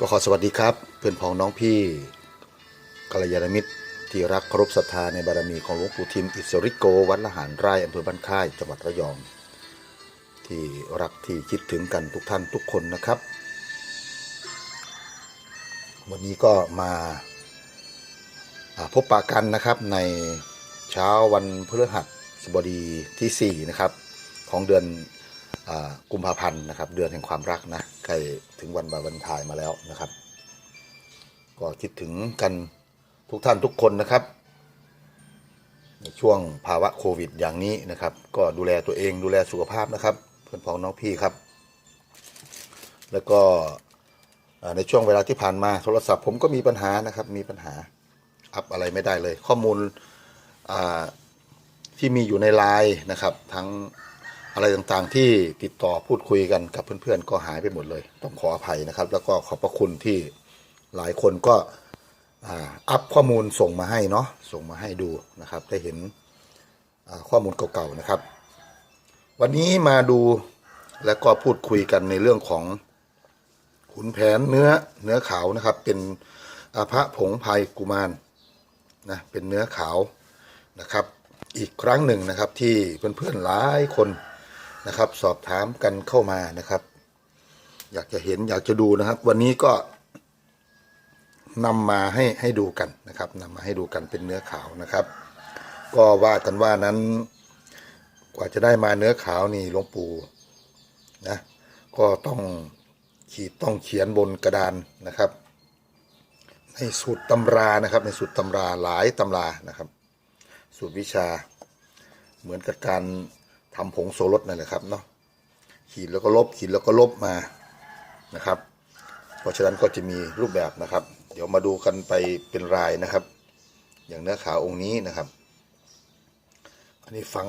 ก็ขอสวัสดีครับ เพื่อนพ้องน้องพี่กัลยาณมิตร ที่รักเคารพศรัทธาในบารมีของหลวงปู่ทิมอิสริโก วัดละหารไร่อำเภอบ้านค่ายจังหวัดระยอง ที่รักที่คิดถึงกันทุกท่านทุกคนนะครับ วันนี้ก็มาพบปะกันนะครับในเช้าวันพฤหัสบดีที่4นะครับของเดือนอกุมภาพันธ์นะครับ เดือนแห่งความรักนะ ใกล้ถึงวันวาเลนทน์มาแล้วนะครับ ก็คิดถึงกันทุกท่านทุกคนนะครับ ในช่วงภาวะโควิดอย่างนี้นะครับ ก็ดูแลตัวเองดูแลสุขภาพนะครับ เพื่อนพ้องน้องพี่ครับ แล้วก็ในช่วงเวลาที่ผ่านมาโทรศัพท์ผมก็มีปัญหานะครับ มีปัญหาอัพอะไรไม่ได้เลย ข้อมูลที่มีอยู่ในไลน์นะครับ ทั้ง อะไรต่างๆที่ติดต่อพูดคุยกันกับเพื่อนๆ ก็หายไปหมดเลย ต้องขออภัยนะครับ แล้วก็ขอบพระคุณที่หลายคนก็อัพข้อมูลส่งมาให้เนาะส่งมาให้ดูนะครับ ได้เห็นข้อมูลเก่าๆนะครับ วันนี้มาดูแล้วก็พูดคุยกันในเรื่องของขุนแผนเนื้อเนื้อขาวนะครับ เป็นอาพระผงพายกุมารนะเป็นเนื้อขาวนะครับ อีกครั้งหนึ่งนะครับที่เพื่อนๆหลายคน นะครับ สอบถามกันเข้ามานะครับ อยากจะเห็นอยากจะดูนะครับ วันนี้ก็นำมาให้ให้ดูกันนะครับนำมาให้ดูกันเป็นเนื้อขาวนะครับ ก็ว่ากันว่านั้น กว่าจะได้มาเนื้อขาวนี่หลวงปู่นะก็ต้องขีดต้องเขียนบนกระดานนะครับ ในสูตรตำรานะครับ ในสูตรตำราหลายตำรานะครับ สูตรวิชาเหมือนกับการ ทำผงโซรสนั่นแหละครับเนาะขีดแล้วก็ลบขีดแล้วก็ลบมานะครับ เพราะฉะนั้นก็จะมีรูปแบบนะครับ เดี๋ยวมาดูกันไปเป็นรายนะครับ อย่างเนื้อขาวองค์นี้นะครับ อันนี้ฝัง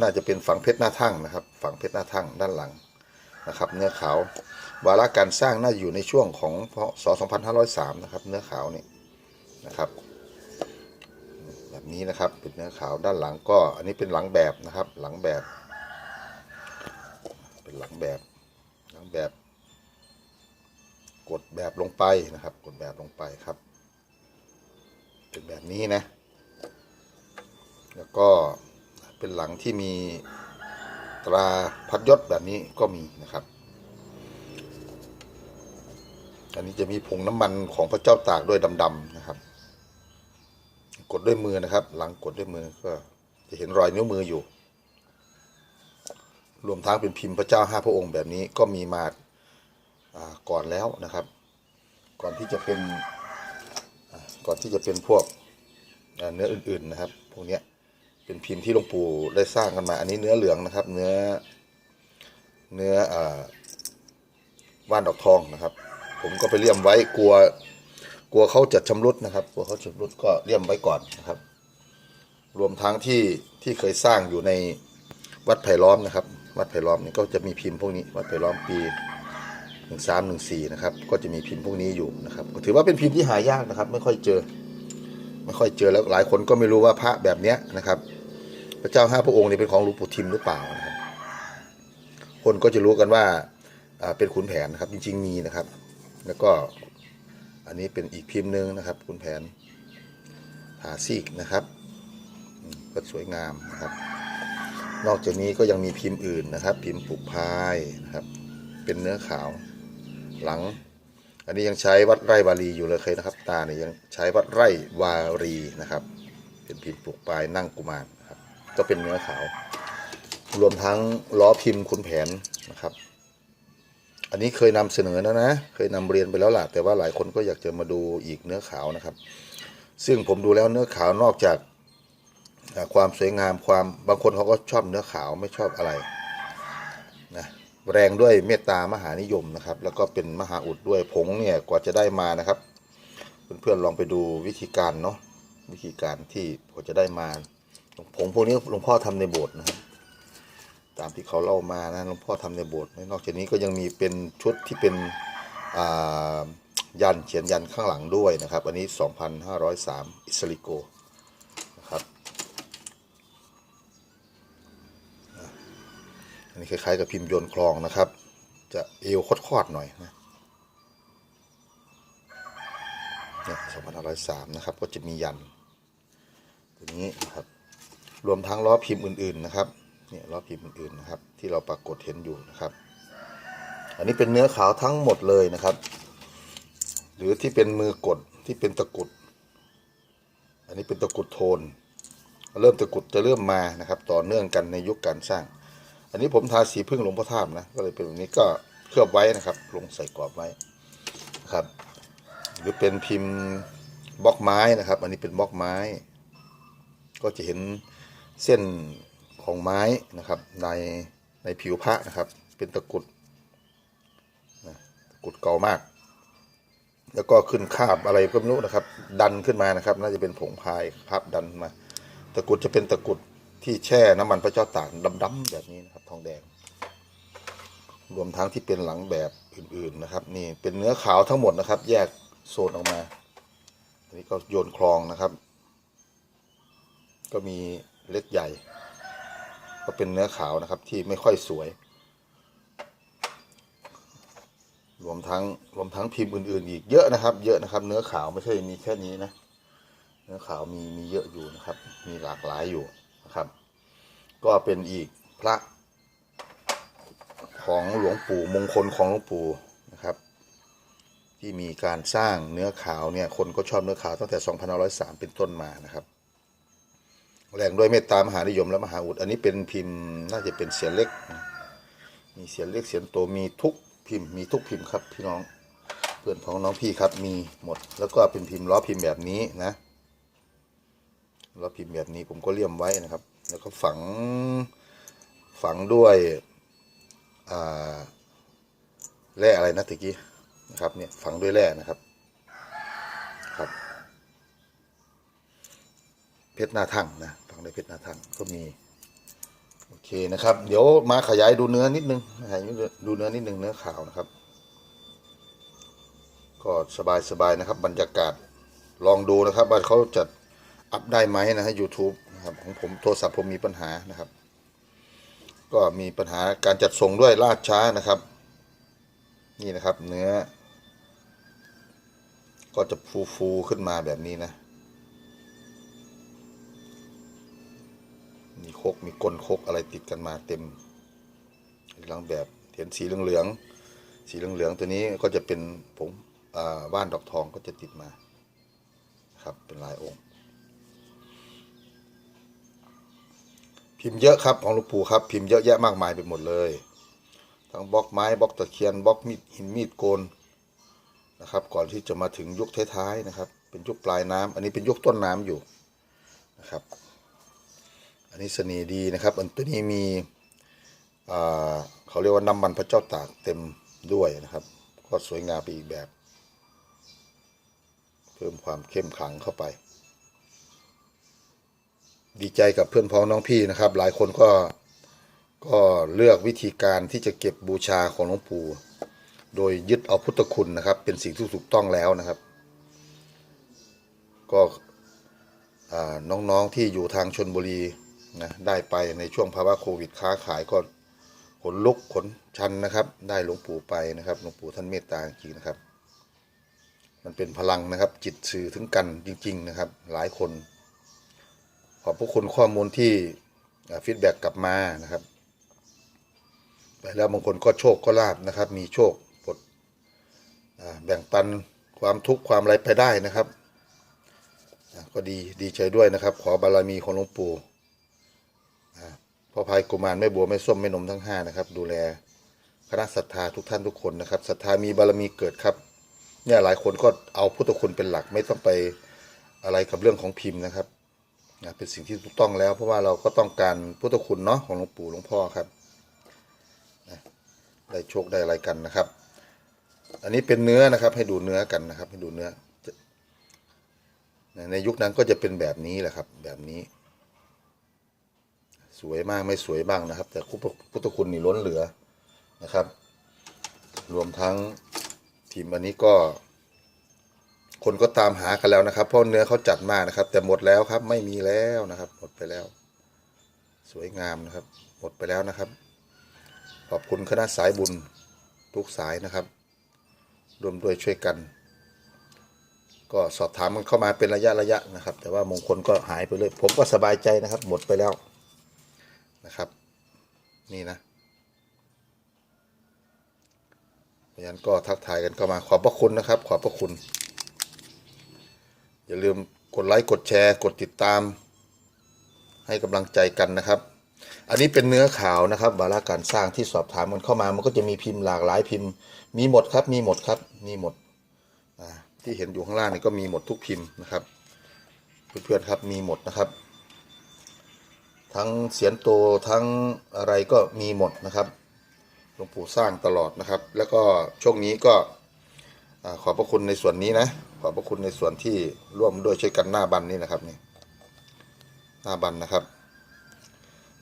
น่าจะเป็นฝังเพชรหน้าทั่งนะครับ ฝังเพชรหน้าทั่งด้านหลังนะครับ เนื้อขาววาระการสร้างน่าอยู่ในช่วงของพศ2503นะครับ เนื้อขาวนี่นะครับ แบบนี้นะครับ เป็นเนื้อขาวด้านหลังก็ อันนี้เป็นหลังแบบนะครับ หลังแบบ เป็นหลังแบบ หลังแบบ กดแบบลงไปนะครับ กดแบบลงไปครับ เป็นแบบนี้นะ แล้วก็เป็นหลังที่มีตราพัดยศแบบนี้ก็มีนะครับอันนี้จะมีผงน้ำมันของพระเจ้าตากด้วยดำๆนะครับ กดด้วยมือนะครับ หลังกดด้วยมือก็จะเห็นรอยนิ้วมืออยู่ รวมทั้งเป็นพิมพ์พระเจ้าห้าพระองค์แบบนี้ก็มีมาอ่าก่อนแล้วนะครับ ก่อนที่จะเป็นก่อนที่จะเป็นพวกเนื้ออื่นๆนะครับ พวกนี้เป็นพิมพ์ที่หลวงปู่ได้สร้างกันมา อันนี้เนื้อเหลืองนะครับ เนื้อเนื้ออว่านดอกทองนะครับ ผมก็ไปเลี่ยมไว้กลัว กลัวเขาจะชำรุดนะครับ กลัวเขาชำรุดก็เลี่ยมไว้ก่อนนะครับ รวมทั้งที่ที่เคยสร้างอยู่ในวัดไผ่ล้อมนะครับ วัดไผ่ล้อมนี่ก็จะมีพิมพ์พวกนี้ วัดไผ่ล้อมปีหนึ่งสามหนึ่งสี่นะครับ ก็จะมีพิมพ์พวกนี้อยู่นะครับ ถือว่าเป็นพิมพ์ที่หายากนะครับ ไม่ค่อยเจอ ไม่ค่อยเจอแล้วหลายคนก็ไม่รู้ว่าพระแบบเนี้ยนะครับ พระเจ้าห้าพระองค์นี่เป็นของหลวงปู่ทิมหรือเปล่านะครับ คนก็จะรู้กันว่าอ่าเป็นขุนแผนนะครับ จริง ๆ มีนะครับ แล้วก็ อันนี้เป็นอีกพิมพ์หนึ่งนะครับขุนแผนหาซีกนะครับก็สวยงามนะครับ นอกจากนี้ก็ยังมีพิมพ์อื่นนะครับ พิมพ์ปลูกพายนะครับ เป็นเนื้อขาวหลัง อันนี้ยังใช้วัดไร่วารีอยู่เลยเคยนะครับ ตาเนี่ยยังใช้วัดไร่วารีนะครับ เป็นพิมพ์ปลูกปายนั่งกุมารนะครับก็เป็นเนื้อขาว รวมทั้งล้อพิมพ์ขุนแผนนะครับ อันนี้เคยนำเสนอแล้วนะ เคยนำเรียนไปแล้วล่ะแต่ว่าหลายคนก็อยากจะมาดูอีกเนื้อขาวนะครับ ซึ่งผมดูแล้วเนื้อขาวนอกจากความสวยงามความบางคนเขาก็ชอบเนื้อขาวไม่ชอบอะไรนะแรงด้วยเมตตามหานิยมนะครับ แล้วก็เป็นมหาอุดด้วยผงเนี่ยกว่าจะได้มานะครับ เพื่อนๆลองไปดูวิธีการเนาะวิธีการที่กว่าจะได้มาผงพวกนี้หลวงพ่อทำในโบสถ์นะครับ ตามที่เขาเล่ามานะหลวงพ่อทำในโบสถ์นอกจากนี้ก็ยังมีเป็นชุดที่เป็นยันเขียนยันข้างหลังด้วยนะครับ อันนี้ 2,503 อิสริโกนะครับอันนี้คล้ายๆกับพิมพ์โยนคลองนะครับ จะเอวคดๆหน่อยนะเนี่ย2503 นะครับ ก็จะมียันตัวนี้นะครับ รวมทั้งล้อพิมพ์อื่น ๆ นะครับ เนี่ยล้อพิมพ์อื่นๆนะครับ ที่เราปรากฏเห็นอยู่นะครับ อันนี้เป็นเนื้อขาวทั้งหมดเลยนะครับ หรือที่เป็นมือกดที่เป็นตะกุด อันนี้เป็นตะกุดโทน เริ่มตะกุดจะเริ่มมานะครับ ต่อเนื่องกันในยุคการสร้าง อันนี้ผมทาสีพึ่งหลวงพ่อทาบนะก็เลยเป็นแบบนี้ก็เคลือบไว้นะครับ ลงใส่กรอบไว้นะครับ หรือเป็นพิมพ์บล็อกไม้นะครับ อันนี้เป็นบล็อกไม้ ก็จะเห็นเส้น ของไม้นะครับในในผิวพระนะครับ เป็นตะกุดนะตะกุดเก่ามาก แล้วก็ขึ้นคาบอะไรก็ไม่รู้นะครับ ดันขึ้นมานะครับ น่าจะเป็นผงพายคาบดันมา ตะกุดจะเป็นตะกุดที่แช่น้ำมันพระเจ้าตากดำๆแบบนี้นะครับ ทองแดง รวมทั้งที่เป็นหลังแบบอื่นๆนะครับ นี่เป็นเนื้อขาวทั้งหมดนะครับ แยกโซนออกมา อันนี้ก็โยนคลองนะครับ ก็มีเล็กใหญ่ ก็เป็นเนื้อขาวนะครับที่ไม่ค่อยสวย รวมทั้งรวมทั้งพิมพ์อื่น ๆ อีกเยอะนะครับ เยอะนะครับ เนื้อขาวไม่ใช่มีแค่นี้นะ เนื้อขาวมีมีเยอะอยู่นะครับ มีหลากหลายอยู่นะครับ ก็เป็นอีกพระของหลวงปู่มงคลของหลวงปู่นะครับ ที่มีการสร้างเนื้อขาวเนี่ยคนก็ชอบเนื้อขาวตั้งแต่ 2503 เป็นต้นมานะครับ แรงด้วยเมตตามหานิยมและมหาอุด อันนี้เป็นพิมพ์น่าจะเป็นเสียนเล็ก มีเสียนเล็กเสียนโตมีทุกพิมพ์มีทุกพิมพ์ครับพี่น้องเพื่อนของน้องพี่ครับมีหมด แล้วก็เป็นพิมพ์ล้อพิมพ์แบบนี้นะล้อพิมพ์แบบนี้ผมก็เลี่ยมไว้นะครับ แล้วก็ฝังฝังด้วยแร่อะไรนะตะกี้นะครับเนี่ยฝังด้วยแร่นะครับครับ เพชรหน้าทั่งนะ ฝังด้วยเพชรนาทังก็มี โอเคนะครับ เดี๋ยวมาขยายดูเนื้อนิดนึงขยายดูเนื้อนิดนึงเนื้อขาวนะครับ ก็สบายสบายนะครับ บรรยากาศลองดูนะครับว่าเขาจะอัพได้ไหมนะฮะ YouTube นะครับของผมโทรศัพท์ผมมีปัญหานะครับ ก็มีปัญหาการจัดส่งด้วยล่าช้านะครับ นี่นะครับเนื้อ ก็จะฟูฟูๆขึ้นมาแบบนี้นะ คกมีก้นคกอะไรติดกันมาเต็มหลังแบบเห็นสีเหลืองๆสีเหลืองๆตัวนี้ก็จะเป็นผงอ่าว่านดอกทองก็จะติดมาครับเป็นลายองค์ พิมพ์เยอะครับของหลวงปู่ครับ พิมพ์เยอะแยะมากมายไปหมดเลย ทั้งบล็อกไม้บล็อกตะเคียนบล็อกมีดหินมีดโกนนะครับ ก่อนที่จะมาถึงยุคท้ายๆนะครับ เป็นยุคปลายน้ำอันนี้เป็นยุคต้นน้ำอยู่นะครับ อันนี้เสนีดีนะครับ อันตัวนี้มีเขาเรียกว่าน้ำมันพระเจ้าตากเต็มด้วยนะครับก็สวยงามไปอีกแบบ เพิ่มความเข้มขลังเข้าไป ดีใจกับเพื่อนพ้องน้องพี่นะครับ หลายคนก็ก็เลือกวิธีการที่จะเก็บบูชาของหลวงปู่โดยยึดเอาพุทธคุณนะครับ เป็นสิ่งที่ถูกต้องแล้วนะครับ ก็น้องๆที่อยู่ทางชนบุรี นะได้ไปในช่วงภาวะโควิดค้าขายก็ขนลุกขนชันนะครับ ได้หลวงปู่ไปนะครับหลวงปู่ท่านเมตตาจริงนะครับ มันเป็นพลังนะครับ จิตสื่อถึงกันจริง ๆ นะครับ หลายคน ขอบพระคุณข้อมูลที่ฟีดแบ็กกลับมานะครับไปแล้วบางคนก็โชคก็ลาบนะครับ มีโชคปลดแบ่งปันความทุกข์ความอะไรไปได้นะครับ ก็ดีดีใจด้วยนะครับ ขอบารมีของหลวงปู่ พ่อพายกุมารแม่บัวแม่ส้มแม่นมทั้งห้านะครับ ดูแลคณะศรัทธาทุกท่านทุกคนนะครับศรัทธามีบารมีเกิดครับ เนี่ยหลายคนก็เอาพุทธคุณเป็นหลักไม่ต้องไปอะไรกับเรื่องของพิมพ์นะครับนะเป็นสิ่งที่ถูกต้องแล้ว เพราะว่าเราก็ต้องการพุทธคุณเนาะของหลวงปู่หลวงพ่อครับนะได้โชคได้อะไรกันนะครับ อันนี้เป็นเนื้อนะครับให้ดูเนื้อกันนะครับ ให้ดูเนื้อ ในยุคนั้นก็จะเป็นแบบนี้แหละครับ แบบนี้ สวยมากไม่สวยบ้างนะครับ แต่พุทธคุณนี่ล้นเหลือนะครับ รวมทั้งทีมอันนี้ก็ คนก็ตามหากันแล้วนะครับ เพราะเนื้อเขาจัดมากนะครับ แต่หมดแล้วครับไม่มีแล้วนะครับ หมดไปแล้ว สวยงามนะครับ หมดไปแล้วนะครับ ขอบคุณคณะสายบุญทุกสายนะครับรวมด้วยช่วยกัน ก็สอบถามกันเข้ามาเป็นระยะระยะนะครับ แต่ว่ามงคลก็หายไปเลย ผมก็สบายใจนะครับ หมดไปแล้ว นะครับ นี่นะเพราะฉะนั้นก็ทักทายกันเข้ามาขอบพระคุณนะครับ ขอบพระคุณ อย่าลืมกดไลค์กดแชร์ กดติดตาม ให้กำลังใจกันนะครับ อันนี้เป็นเนื้อขาวนะครับวาระการสร้างที่สอบถามมันเข้ามา มันก็จะมีพิมพ์หลากหลายพิมพ์ มีหมดครับ มีหมดครับ มีหมดที่เห็นอยู่ข้างล่างนี่ก็มีหมดทุกพิมพ์นะครับ เพื่อนๆครับมีหมดนะครับ ทั้งเสียนโตทั้งอะไรก็มีหมดนะครับหลวงปู่สร้างตลอดนะครับ แล้วก็ช่วงนี้ก็อ่าขอบพระคุณในส่วนนี้นะ ขอบพระคุณในส่วนที่ร่วมด้วยช่วยกันหน้าบันนี่นะครับนี่หน้าบันนะครับ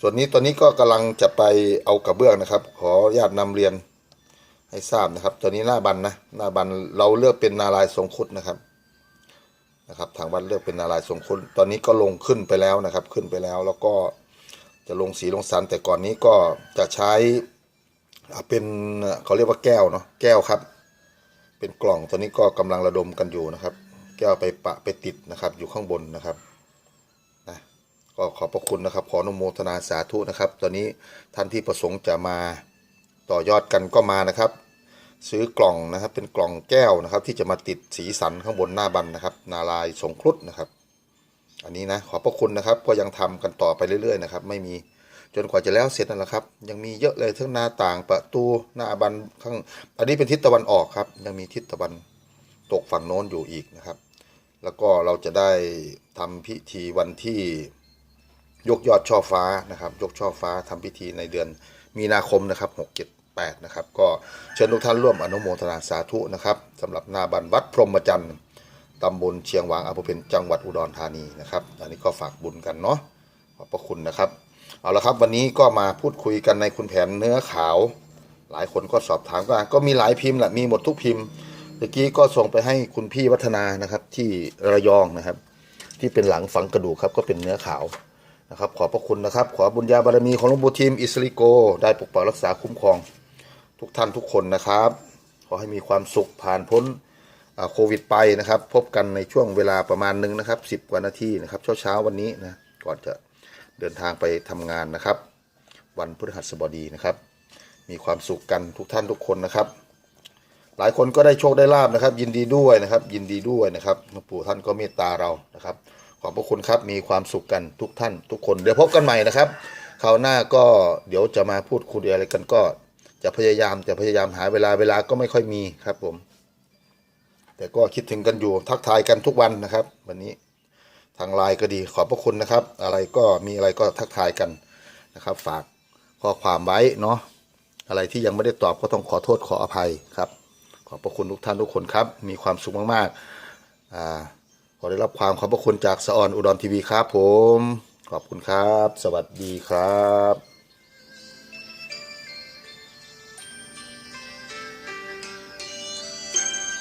ส่วนนี้ตอนนี้ก็กำลังจะไปเอากระเบื้องนะครับ ขอญาตนำเรียนให้ทราบนะครับตอนนี้หน้าบันนะหน้าบันเราเลือกเป็นนารายทรงคุดนะครับ นะครับ ทางวัดเลือกเป็นนารายณ์ทรงครุดตอนนี้ก็ลงขึ้นไปแล้วนะครับ ขึ้นไปแล้วแล้วก็จะลงสีลงสันแต่ก่อนนี้ก็จะใช้อ่าเป็นเขาเรียกว่าแก้วเนาะแก้วครับ เป็นกล่องตอนนี้ก็กำลังระดมกันอยู่นะครับ แก้วไปปะไปติดนะครับ อยู่ข้างบนนะครับนะก็ขอบพระคุณนะครับ ขออนุโมทนาสาธุนะครับ ตอนนี้ท่านที่ประสงค์จะมาต่อยอดกันก็มานะครับ ซื้อกล่องนะครับ เป็นกล่องแก้วนะครับ ที่จะมาติดสีสันข้างบนหน้าบันนะครับ นาลายสงครุฑนะครับ อันนี้นะขอบพระคุณนะครับ ก็ยังทำกันต่อไปเรื่อยๆนะครับ ไม่มีจนกว่าจะแล้วเสร็จนั่นแหละครับ ยังมีเยอะเลยทั้งหน้าต่างประตูหน้าบันข้าง อันนี้เป็นทิศตะวันออกครับ ยังมีทิศตะวันตกฝั่งโน้นอยู่อีกนะครับ แล้วก็เราจะได้ทำพิธีวันที่ยกยอดช่อฟ้านะครับ ยกช่อฟ้าทำพิธีในเดือนมีนาคมนะครับ6 7 8 นะครับ ก็เชิญทุกท่านร่วมอนุโมทนาสาธุนะครับสำหรับหน้าบันวัดพรหมจันทร์ตำบลเชียงหวางอำเภอเป็นจังหวัดอุดรธานีนะครับ อันนี้ก็ฝากบุญกันเนาะขอบพระคุณนะครับ เอาละครับวันนี้ก็มาพูดคุยกันในคุณแผนเนื้อขาว หลายคนก็สอบถามกันก็มีหลายพิมพ์แหละมีหมดทุกพิมพ์เมื่อกี้ก็ส่งไปให้คุณพี่วัฒนานะครับ ที่ระยองนะครับ ที่เป็นหลังฝังกระดูกครับก็เป็นเนื้อขาวนะครับ ขอบพระคุณนะครับ ขอบุญญาบารมีของหลวงปู่ทีมอิสริโก ได้ปกปักรักษาคุ้มครอง ทุกท่านทุกคนนะครับ ขอให้มีความสุขผ่านพ้นโควิดไปนะครับ พบกันในช่วงเวลาประมาณหนึ่งนะครับสิบกว่านาทีนะครับเช้าเช้าวันนี้นะก่อนจะเดินทางไปทำงานนะครับ วันพฤหัสบดีนะครับ มีความสุขกันทุกท่านทุกคนนะครับ หลายคนก็ได้โชคได้ลาบนะครับ ยินดีด้วยนะครับ ยินดีด้วยนะครับหลวงปู่ท่านก็เมตตาเรานะครับ ขอบพระคุณครับมีความสุขกันทุกท่านทุกคนเดี๋ยวพบกันใหม่นะครับคราวหน้าก็เดี๋ยวจะมาพูดคุยอะไรกันก็ จะพยายามจะพยายามหาเวลาเวลาก็ไม่ค่อยมีครับผม แต่ก็คิดถึงกันอยู่ทักทายกันทุกวันนะครับ วันนี้ทางไลน์ก็ดีขอบพระคุณนะครับ อะไรก็มีอะไรก็ทักทายกันนะครับ ฝากข้อความไว้เนาะอะไรที่ยังไม่ได้ตอบก็ต้องขอโทษขออภัยครับ ขอบพระคุณทุกท่านทุกคนครับ มีความสุขมากๆอ่าขอได้รับความขอบพระคุณจากสออนอุดรทีวีครับผม ขอบคุณครับ สวัสดีครับ